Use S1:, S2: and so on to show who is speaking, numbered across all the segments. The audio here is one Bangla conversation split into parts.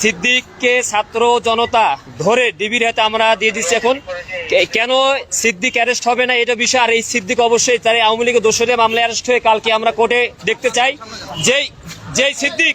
S1: সিদ্দিককে ছাত্র জনতা ধরে ডিবির হাতে আমরা দিয়ে দিচ্ছি এখন। কেন সিদ্দিক অ্যারেস্ট হবে না? এটা বিষয়। আর এই সিদ্দিক অবশ্যই তার আওয়ামী লীগের দোষরে মামলা অ্যারেস্ট হয়ে কালকে আমরা কোর্টে দেখতে চাই। যেই যেই সিদ্দিক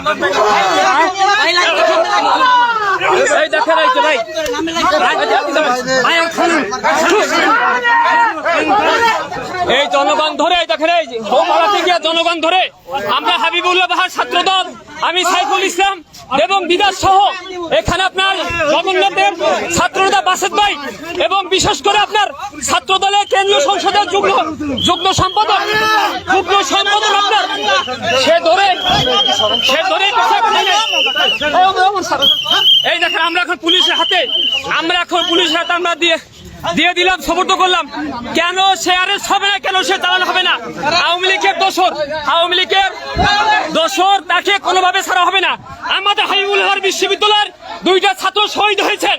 S1: এই, দোষর এই দেখেন এই যে ভাই। এই জনগণ ধরে দেখেন এই হোমপাড়াতে গিয়ে জনগণ ধরে। আমরা হাবিবুল্লাহ বাহার ছাত্রদল, আমি সাইফুল ইসলাম এবং বিদাস সহ এখানে আপনার জগন্নাথের ছাত্রনেতা বাসেদ ভাই, এবং বিশেষ করে আপনার ছাত্র দলের কেন্দ্রীয় সংসদের যুগ্ম যুগ্ম সম্পাদক যুগ্ম সম্পাদক আপনার। সে ধরে সে ধরে এই দেখেন, আমরা এখন পুলিশের হাতে, আমরা এখন পুলিশের হাতে আমরা দিয়ে দিয়ে দিলাম সমর্থ করলাম। কেন সে হবে না, কেন সে চালানো হবে না? আওয়ামী লীগের দোষর, আওয়ামী লীগের দোষর তাকে কোনোভাবে ছাড়া হবে না। আমাদের হাইবুল হার বিশ্ববিদ্যালয়ের দুইটা ছাত্র শহীদ হয়েছেন।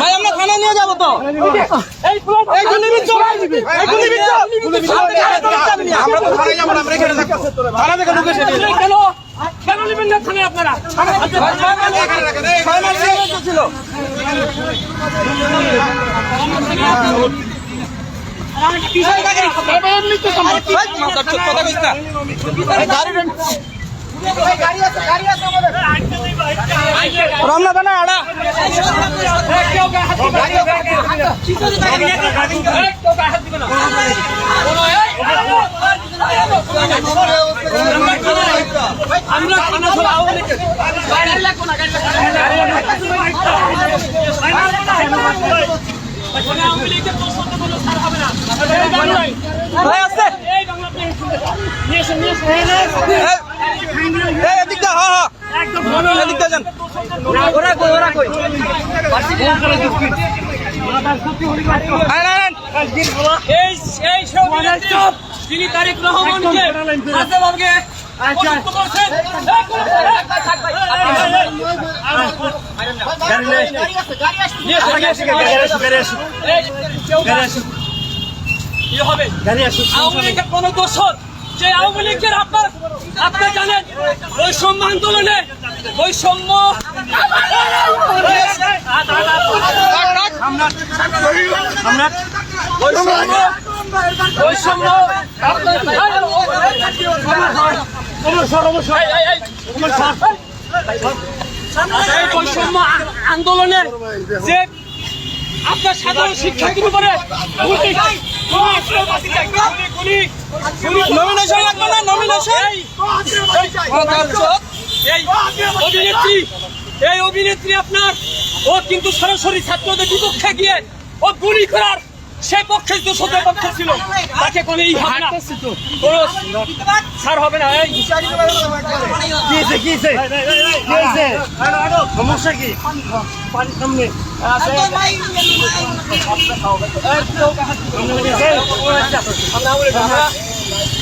S1: ভাই
S2: আমরা থানা নিয়ে যাব তো।
S1: কেন? কেন নেবেন না থানায় আপনারা?
S2: ছিল রমনা থানা আড়া
S1: আমরা থানা ছাড়া আওয়ামী লীগের গাড়ি না। গাড়ি আওয়ামী লীগের পছন্দ কোনো ছাড় হবে না এই বাংলায়
S2: ভাই
S1: এই বাংলা নিয়ে এসেন নিয়ে এসেন
S2: এই এদিক দা হ্যাঁ হ্যাঁ
S1: একদম
S2: এদিক দা যান ওরা কই ওরা কই আয় না
S1: এই এই সব যিনি তারিক রহমানকে হাসিবাবকে অপদস্থ করছেন এই কোন- নিয়ে এসো, নিয়ে এসো। এই, কেউ কি হবে কোন দোষর যে আওয়ামী লীগের আপনার, আপনি জানেন ওই বৈষম্য আন্দোলনে বৈষম্য বৈষম্য বৈষম্য আন্দোলনে যে আপনার সাধারণ শিক্ষার্থীর উপরে
S2: নমিনেশন লাগবে না নমিনেশন
S1: অভিনেত্রী এই অভিনেত্রী আপনার ও কিন্তু সরাসরি ছাত্রদের বিপক্ষে গিয়ে ও গুলি করার সে পক্ষে দোষদের পক্ষে ছিল তাকে কোনো ই হবে না ছাড় হবে না এই
S3: কিসে সমস্যা কি পানির সামনে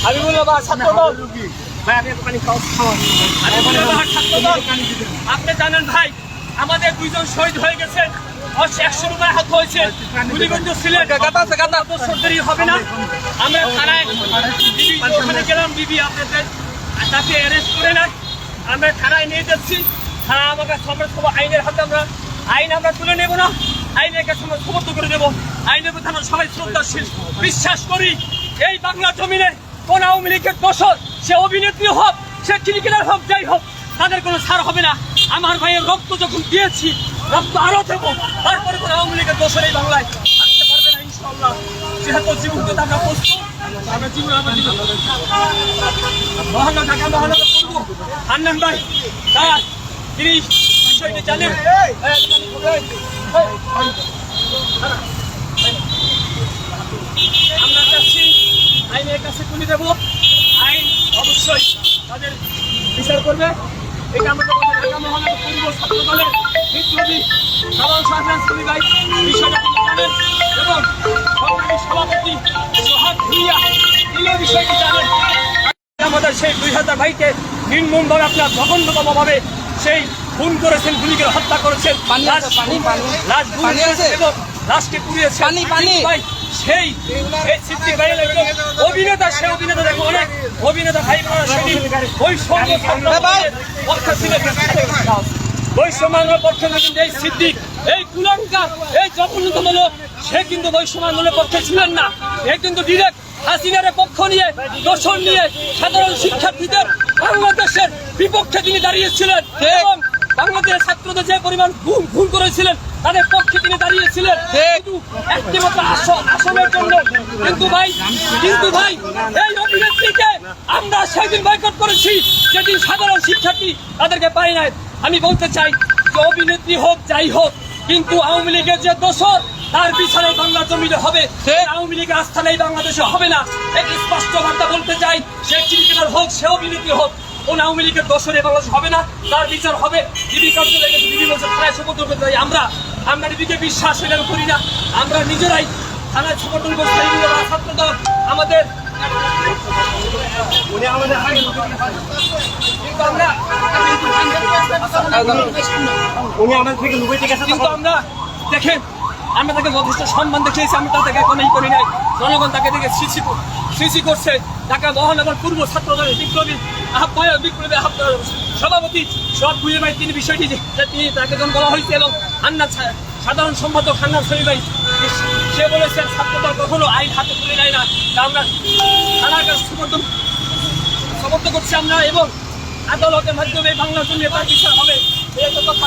S1: আমি বলব আপনি জানেন ভাই আমাদের দুইজন শহীদ হয়ে গেছে। একশো রুপায় হাত হয়েছে। গুলিগঞ্জ ছিলেন সর্দারি হবে না। আমরা থানায় ওখানে গেলাম বিবি আপনাদের। তাকে অ্যারেস্ট করে নাই। আমরা থানায় নিয়ে যাচ্ছি। থানা আমাকে আমরা সব আইনের হাতে আমরা আইন আমরা তুলে নেব না। আইনের কাছে আমরা সমর্থ করে দেবো। আইনের প্রতি আমরা সবাই শ্রদ্ধাশীল বিশ্বাস করি, এই বাংলা জমিনে কোন আওয়ামী লীগের দোষর, সে অভিনেত্রী হোক, সে ক্রিকেটার হোক, যাই হোক, তাদের কোনো ছাড় হবে না। আমার ভাইয়ের রক্ত যখন দিয়েছি, রক্ত আরও দেবো। তারপরে কোনো আওয়ামী লীগের দোষর এই বাংলায় পারবে না যেহেতু আমরা প্রস্তুত আমরা জীবন আমরা জীবন মহানগর ঢাকা মহানগর করব। হান্নান ভাই তার তিনি বিষয়টি জানেন। আমরা চাচ্ছি আইনের কাছে তুলে আইন অবশ্যই আমাদের ঢাকা মহানগর পূর্ব এবং সংগ্রামী সভাপতি সোহাগ আমাদের সেই দুই হাজার ভাইকে নির্মমভাবে আপনার জঘন্যতমভাবে সেই খুন করেছেন গুলি করে হত্যা করেছেন এবং লাশকে পুড়িয়েছে সেই অভিনেতা সে অভিনেতা দেখো অনেক অভিনেতা ভাই সেদিন পক্ষে ছিলেন বৈষম্যের পক্ষে কিন্তু এই সিদ্দিক। এই কুলঙ্কার এই জঘন্যতম লোক সে কিন্তু বৈষম্য আন্দোলনের পক্ষে ছিলেন না। এ কিন্তু ডিরেক্ট হাসিনার পক্ষ নিয়ে দর্শন নিয়ে সাধারণ শিক্ষার্থীদের বাংলাদেশের বিপক্ষে তিনি দাঁড়িয়েছিলেন এবং বাংলাদেশের ছাত্রদের যে পরিমাণ গুম খুন করেছিলেন তাদের পক্ষে তিনি দাঁড়িয়েছিলেন। কিন্তু একটি মাত্র আস- জন্য। কিন্তু ভাই কিন্তু ভাই এই অভিনেত্রীকে আমরা সেদিন বয়কট করেছি। যেদিন সাধারণ শিক্ষার্থী তাদেরকে পাই নাই। আমি বলতে চাই যে অভিনেত্রী হোক যাই হোক কিন্তু আওয়ামী লীগের যে দোষর তার বিচারে বাংলা জমিনে হবে। সে আওয়ামী লীগের আস্থা নেই বাংলাদেশে হবে না। একটি স্পষ্ট বার্তা বলতে চাই সে ক্রিকেটার হোক সে অভিনেত্রী হোক কোন আওয়ামী লীগের দোষরে বাংলাদেশ হবে না তার বিচার হবে। ডিবি থানায় সমর্থন করতে চাই আমরা আমরা ডিবিকে বিশ্বাস এখানে করি না। আমরা নিজেরাই থানায় সমর্থন করতে চাই আমাদের কিন্তু আমরা দেখেন আমরা তাকে যথেষ্ট সম্মান দেখিয়েছি আমি তাকে কোনোই করি নাই। জনগণ তাকে দেখে সৃষ্টি সৃষ্টি করছে। ঢাকা মহানগর পূর্ব ছাত্র দলের বিপ্লবী আহ্বায়ক বিপ্লবী আহ্বায়ক সভাপতি সব বুঝে ভাই তিনি বিষয়টি তিনি তাকে যখন বলা হয়েছে এবং হান্নার সা- সাধারণ সম্পাদক হান্নার শরীফ ভাই সে বলেছেন ছাত্র দল কখনো আইন হাতে তুলে নেয় না। তা আমরা থানার কাছে সমর্থন সমর্থন করছি আমরা এবং আদালতের মাধ্যমে বাংলার জন্য তার বিচার হবে। এই একটা কথা।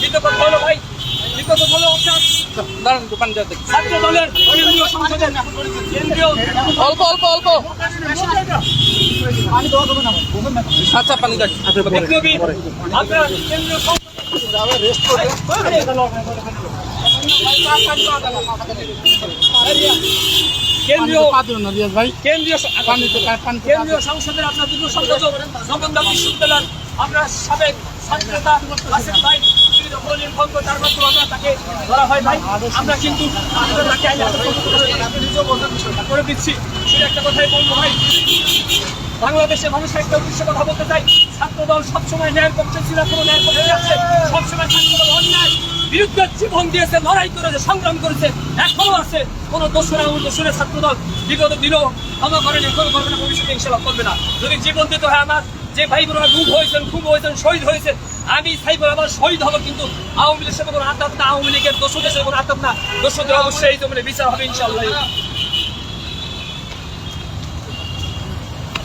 S1: দ্বিতীয় কথা হলো ভাই দ্বিতীয় কথা হলো আপনার
S2: দাঁড়ান একটু পানি যাতে
S1: ছাত্র দলের কেন্দ্রীয় সংসদের কেন্দ্রীয়
S2: অল্প অল্প। অল্প আচ্ছা পানি
S1: কেন্দ্রীয়
S3: ভাই
S1: কেন্দ্রীয় কেন্দ্রীয় সংসদের আপনার দুটো সম্পাদক নবন্দা বিশ্ববিদ্যালয়ের আপনার সাবেক ছাত্রনেতা আসিফ ভাই তার মাধ্যমে আমরা তাকে ধরা হয় ভাই আমরা আমরা করে দিচ্ছি সেটা একটা কথাই বলব ভাই বাংলাদেশের মানুষের একটা উদ্দেশ্যে কথা বলতে চাই। ছাত্র দল সবসময় ন্যায়ের পক্ষে ছিল কোনো ন্যায়ের পক্ষে আছে সবসময় ছাত্র দল অন্যায়। বিরুদ্ধে জীবন দিয়েছে, লড়াই করেছে, সংগ্রাম করেছে। এখনও আছে। কোন দোষরা দোষরে ছাত্র দল বিগত দিনও ক্ষমা করেন, এখনও করবে না, ভবিষ্যতে ইনশাল্লাহ করবে না। যদি জীবন দিতে হয় আমার, যে ভাই বোনেরা গুম হয়েছেন, খুব হয়েছেন, শহীদ হয়েছে আমি সাইবর আবার শহীদ হব কিন্তু আওয়ামী লীগের সাথে কোনো আতাপ না, আওয়ামী লীগের দোষদের সাথে কোনো আতাপ না। দোষদের অবশ্যই এই জমিনে বিচার হবে ইনশাল্লাহ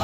S1: মানে এই ভাই ভাই